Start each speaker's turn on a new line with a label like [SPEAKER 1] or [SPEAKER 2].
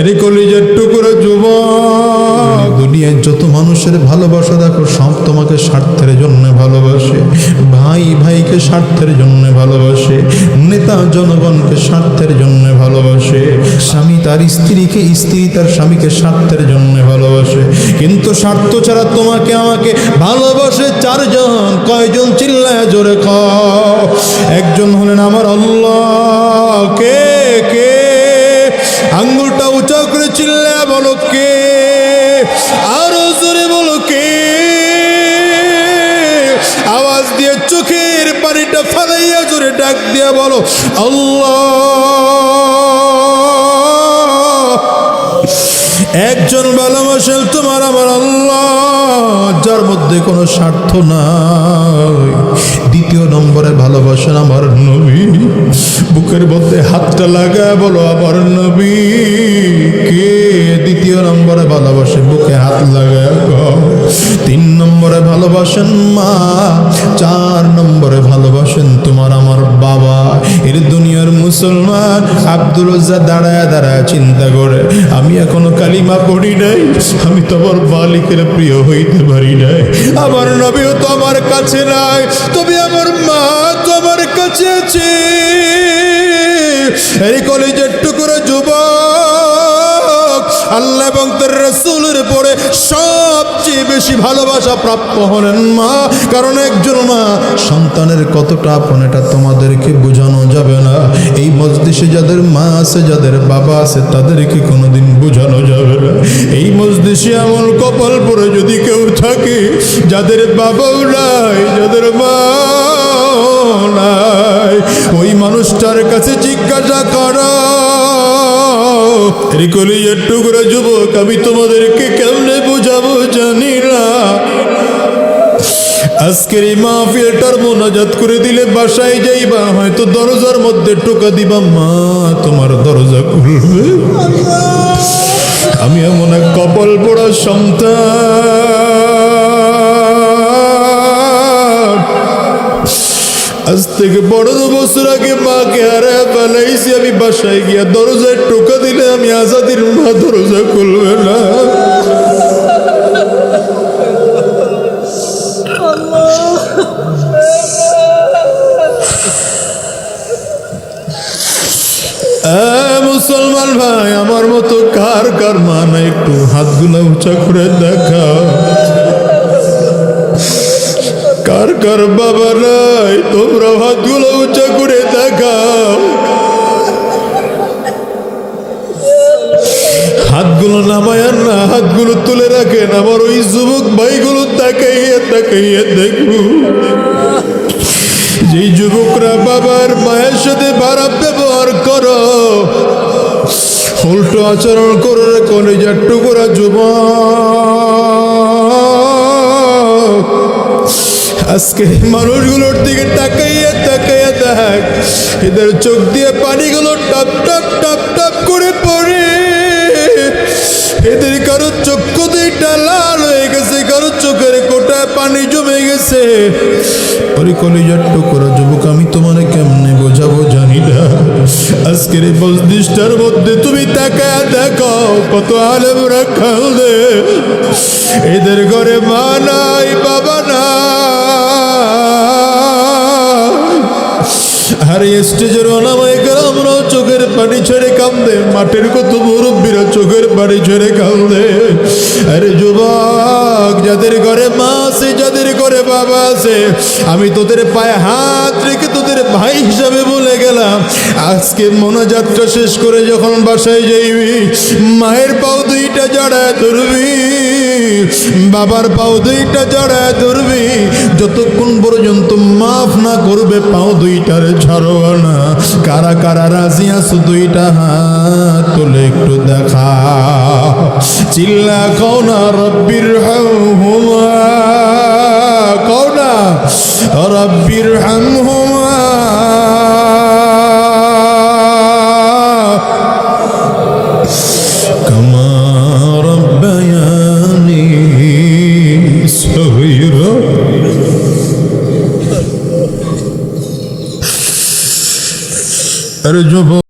[SPEAKER 1] আরে কলিজার টুকরো যুবক। দুনিয়ায় যত মানুষের ভালোবাসা দেখো, সব তোমাকে স্বার্থের জন্য ভালোবাসে। ভাই ভাইকে স্বার্থের জন্য ভালোবাসে, নেতা জনগণকে স্বার্থের জন্য ভালোবাসে। স্বামী তার স্ত্রীকে, স্ত্রী তার স্বামীকে স্বার্থের জন্য ভালোবাসে। কিন্তু স্বার্থ ছাড়া তোমাকে আমাকে ভালোবাসে চারজন। কয়জন চিল্লায় জোরে খাও একজন হলেন আমার আল্লাহ। কে কে? চিল্লা বলো কে? আরও জোরে বলো কে? আওয়াজ দিয়ে চোখের পানিটা ফালাইয়া জোরে ডাক দিয়া বলো, আল্লাহ! একজন ভালোবাসেন তোমার আমার আল্লাহ, যার মধ্যে কোনো স্বার্থ নাই। দ্বিতীয় নম্বরে ভালোবাসেন আমার নবী। বুকের মধ্যে হাতটা লাগায় বলো, আমার নম্বরে ভালোবাসেন মা, চার নম্বরে ভালোবাসেন তোমার আমার বাবা। এর দুনিয়ার মুসলমান আব্দুল উজ্জা দাঁড়ায় দাঁড়ায় চিন্তা করে, আমি এখনও কালিমা পড়ি নাই, আমি তো আমার মালিকের প্রিয় হইতে পারি নাই। আমার নবীও তো আমার কাছে নাই, তবে আমার মা তো আমার কাছে আছে। এই কলেজের টুকরো যুবক, আল্লাহ এবং তার রসুলের পরে সবচেয়ে বেশি ভালোবাসা প্রাপ্য হলেন মা। কারণ একজন মা, সন্তানের কতটা আপন, এটা তোমাদেরকে বোঝানো যাবে না। এই মজলিসে যাদের মা আছে, যাদের বাবা আছে, তাদেরকে কোনোদিন বোঝানো যাবে না। এই মজলিসে এমন কপাল পরে যদি কেউ থাকে, যাদের বাবাও নাই রিকলিয়ার টুকরা যুবক, আমি তোমাদেরকে কেমনে বোঝাবো জানি না। আজকের এই মাহফিলটার মোনাজাত করে দিলে বাসায় যাইবা, হয়তো দরজার মধ্যে টোকা দিবা, মা, তোমার দরজা খুলবে। আমি এমন এক কপাল পড়া সন্তান। আজ থেকে বড় বছর আগে মাকে ফেলাইছি, আমি বাসায় গিয়া দরজায় টোকা আজাদির মা দরজা খুলবে না। মুসলমান ভাই, আমার মতো কার কার মা না? একটু হাতগুলো উঁচা করে দেখা। কার কার বাবা নাই? তোমরা হাতগুলো উঁচা করে নামায়ার না হাতগুলো তুলে রাখেন, আমার ওই যুবক ভাইগুলো তাকাইয়ে তাকাইয়ে দেখব যে যুবকরা বাবার মায়ের সাথে খারাপ ব্যবহার করো, উল্টো আচরণ করো রে কলেজার টুকরা যুবক। আজকে মানুষগুলোর দিকে তাকাইয়া তাকাইয়া দেখ, এদের চোখ দিয়ে পানিগুলো টপ টপ টপ পানি জমে গেছে। ওরে কলিজার টুকরা যুবক, আমি তোমার কেমনে বোঝাবো জানি না। আজকের এই বজদিসটার মধ্যে তুমি তাকায় দেখো কত আলেম দে। এদের ঘরে মা নাই, বাবা আর এই স্টেজের অনামায় আমরাও চোখের পানি ছেড়ে কান্দে মাঠের কত মুরব্বীরা চোখের পানি ছেড়ে কান্দে। আরে যুবক যাদের ঘরে মা আছে, যাদের ঘরে বাবা আছে, আমি তোদের পায়ে হাত রেখে তোদের ভাই হিসাবে বলে গেলাম। আজকে মনোযাত্রা শেষ করে যখন বাসায় যাইবি, মায়ের পাও দুইটা জড়ায় ধরবি, বাবার পাও দুইটা জড়ায় ধরবি, যতক্ষণ পর্যন্ত মাফ না করবে পাও দুইটার ছাড়ো না কারা কারা রাজি আছো দুইটা হাত তুলে একটু দেখা إلا قولنا رب ارحمهما. قولنا رب ارحمهما. كما ربياني صغيرا. أرجو